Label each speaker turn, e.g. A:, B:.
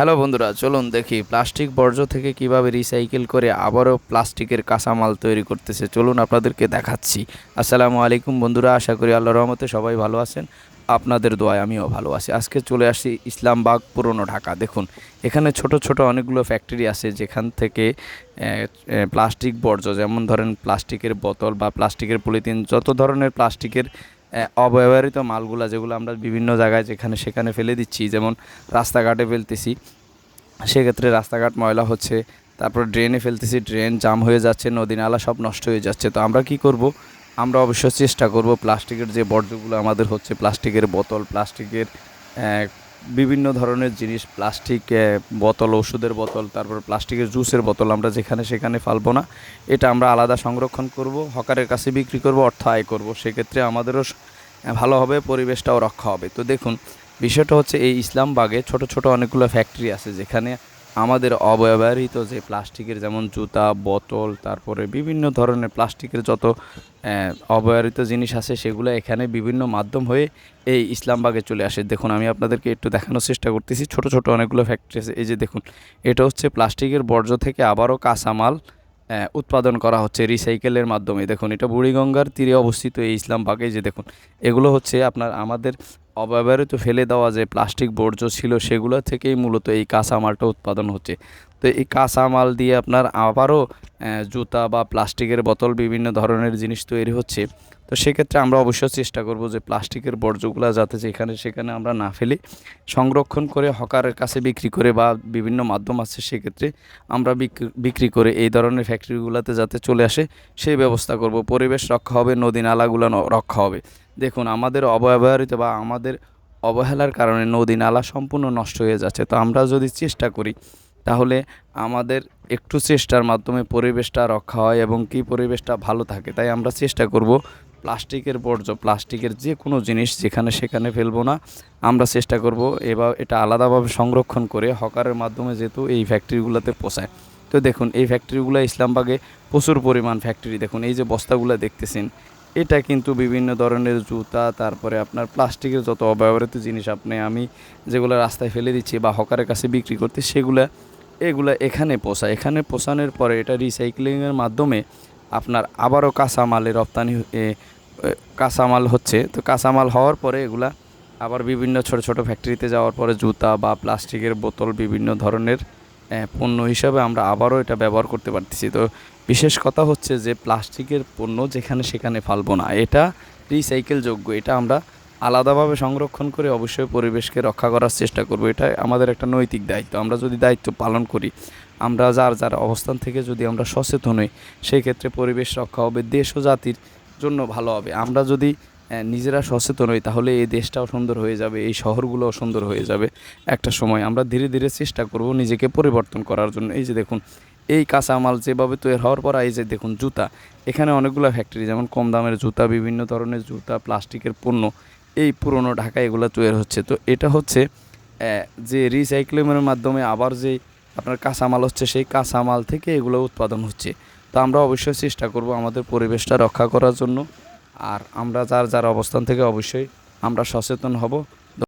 A: Hello বন্ধুরা, চলুন দেখি প্লাস্টিক বর্জ্য থেকে কীভাবে রিসাইকেল করে আবারও প্লাস্টিকের কাঁচামাল তৈরি করতেছে। চলুন আপনাদেরকে দেখাচ্ছি। আসসালামু আলাইকুম বন্ধুরা, আশা করি আল্লাহ রহমতে সবাই ভালো আছেন। আপনাদের দোয়ায় আমিও ভালো আছি। আজকে চলে আসি ইসলামবাগ, পুরনো ঢাকা। দেখুন, এখানে ছোট ছোট অনেকগুলো ফ্যাক্টরি আছে যেখান থেকে প্লাস্টিক বর্জ্য, যেমন ধরেন প্লাস্টিকের বোতল বা প্লাস্টিকের পলিথিন, যত ধরনের প্লাস্টিকের অব্যবহৃত মালগুলা যেগুলো আমরা বিভিন্ন জায়গায় যেখানে সেখানে ফেলে দিচ্ছি, যেমন রাস্তাঘাটে ফেলতেছি। সেক্ষেত্রে রাস্তাঘাট ময়লা হচ্ছে, তারপর ড্রেনে ফেলতেছি ড্রেন জাম হয়ে যাচ্ছে, নদী নালা সব নষ্ট হয়ে যাচ্ছে। তো আমরা কি করব? আমরা অবশ্যই চেষ্টা করব প্লাস্টিকের যে বর্জ্যগুলো আমাদের হচ্ছে, প্লাস্টিকের বোতল, প্লাস্টিকের বিভিন্ন ধরনের জিনিস প্লাস্টিক বোতল, ওষুধের বোতল, তারপর প্লাস্টিকের জুসের বোতল আমরা যেখানে সেখানে ফালবো না। এটা আমরা আলাদা সংরক্ষণ করব, হকারের কাছে বিক্রি করব, অর্থ আয় করব। সেক্ষেত্রে আমাদেরও ভালো হবে, পরিবেশটাও রক্ষা হবে। তো দেখুন, বিষয়টা হচ্ছে এই ইসলামবাগে ছোট ছোট অনেকগুলো ফ্যাক্টরি আছে যেখানে আমাদের অব্যবহৃত যে প্লাস্টিকের যেমন জুতা, বোতল, তারপরে বিভিন্ন ধরনের প্লাস্টিকের যত অব্যবহৃত জিনিস আছে সেগুলো এখানে বিভিন্ন মাধ্যম হয়ে এই ইসলামবাগে চলে আসে। দেখুন, আমি আপনাদেরকে একটু দেখানোর চেষ্টা করতেছি। ছোট ছোট অনেকগুলো ফ্যাক্টরি আছে। এই যে দেখুন, এটা হচ্ছে প্লাস্টিকের বর্জ্য থেকে আবারও কাঁচামাল উৎপাদন করা হচ্ছে রিসাইকেলের মাধ্যমে। দেখুন, এটা বুড়িগঙ্গার তীরে অবস্থিত এই ইসলামবাগে। যে দেখুন, এগুলো হচ্ছে আপনার আমাদের অব্যবহৃত ফেলে দেওয়া যে প্লাস্টিক বর্জ্য ছিল সেগুলো থেকেই মূলত এই কাঁচামালটা উৎপাদন হচ্ছে। তো এই কাঁচামাল দিয়ে আপনার আবারও জুতা বা প্লাস্টিকের বোতল বিভিন্ন ধরনের জিনিস তৈরি হচ্ছে। তো সেক্ষেত্রে আমরা অবশ্যই চেষ্টা করব যে প্লাস্টিকের বর্জ্যগুলো যাতে যেখানে সেখানে আমরা না ফেলি, সংরক্ষণ করে হকারের কাছে বিক্রি করে বা বিভিন্ন মাধ্যম আছে সেক্ষেত্রে আমরা বিক্রি- করে এই ধরনের ফ্যাক্টরিগুলোতে যাতে চলে আসে, সেই ব্যবস্থা করব। পরিবেশ রক্ষা হবে নদী নালাগুলো রক্ষা হবে। দেখুন, আমাদের অব্যবহৃত বা আমাদের অবহেলার কারণে নদী নালা সম্পূর্ণ নষ্ট হয়ে যাচ্ছে। তো আমরা যদি চেষ্টা করি, তাহলে আমাদের একটু চেষ্টার মাধ্যমে পরিবেশটা রক্ষা হয় এবং কি পরিবেশটা ভালো থাকে তাই আমরা চেষ্টা করব প্লাস্টিকের বর্জ্য, প্লাস্টিকের যে কোনো জিনিস যেখানে সেখানে ফেলব না। আমরা চেষ্টা করব এবার এটা আলাদাভাবে সংরক্ষণ করে হকারের মাধ্যমে যেহেতু এই ফ্যাক্টরিগুলোতে পোষায়। তো দেখুন, এই ফ্যাক্টরিগুলো ইসলামবাগে প্রচুর পরিমাণ ফ্যাক্টরি। দেখুন, এই যে বস্তাগুলো দেখতেছেন এটা কিন্তু বিভিন্ন ধরনের জুতা, তারপরে আপনার প্লাস্টিকের যত অব্যবহৃত জিনিস আপনি, আমি যেগুলো রাস্তায় ফেলে দিচ্ছি বা হকারের কাছে বিক্রি করতে, সেগুলা, এগুলা এখানে পোষায় এখানে পোষানোর পরে এটা রিসাইক্লিংয়ের মাধ্যমে আপনার আবারও কাঁচামালের রপ্তানি কাঁচামাল হচ্ছে। তো কাঁচামাল হওয়ার পরে এগুলা আবার বিভিন্ন ছোট ছোট ফ্যাক্টরিতে যাওয়ার পরে জুতা বা প্লাস্টিকের বোতল বিভিন্ন ধরনের পণ্য হিসাবে আমরা আবারও এটা ব্যবহার করতে পারতেছি। তো বিশেষ কথা হচ্ছে যে প্লাস্টিকের পণ্য যেখানে সেখানে ফালবো না। এটা রিসাইকেল যোগ্য এটা আমরা আলাদাভাবে সংরক্ষণ করে অবশ্যই পরিবেশকে রক্ষা করার চেষ্টা করব। এটা আমাদের একটা নৈতিক দায়িত্ব। আমরা যদি দায়িত্ব পালন করি, আমরা যার যার অবস্থান থেকে যদি আমরা সচেতন হই সেই ক্ষেত্রে পরিবেশ রক্ষা হবে, দেশ ও জাতির জন্য ভালো হবে। আমরা যদি নিজেরা সচেতন হই, তাহলে এই দেশটাও সুন্দর হয়ে যাবে, এই শহরগুলোও সুন্দর হয়ে যাবে। একটা সময় আমরা ধীরে ধীরে চেষ্টা করব নিজেকে পরিবর্তন করার জন্য। এই যে দেখুন, এই কাঁচামাল যেভাবে তৈরি হওয়ার পর, এই যে দেখুন জুতা, এখানে অনেকগুলো ফ্যাক্টরি যেমন কম দামের জুতা, বিভিন্ন ধরনের জুতা, প্লাস্টিকের পণ্য, এই পুরনো ঢাকা এগুলো তৈরি হচ্ছে। তো এটা হচ্ছে যে রিসাইক্লিংয়ের মাধ্যমে আবার যে আপনার কাঁচামাল হচ্ছে, সেই কাঁচামাল থেকে এগুলো উৎপাদন হচ্ছে। তো আমরা অবশ্যই চেষ্টা করব আমাদের পরিবেশটা রক্ষা করার জন্য। আর আমরা যার যার অবস্থান থেকে অবশ্যই আমরা সচেতন হব।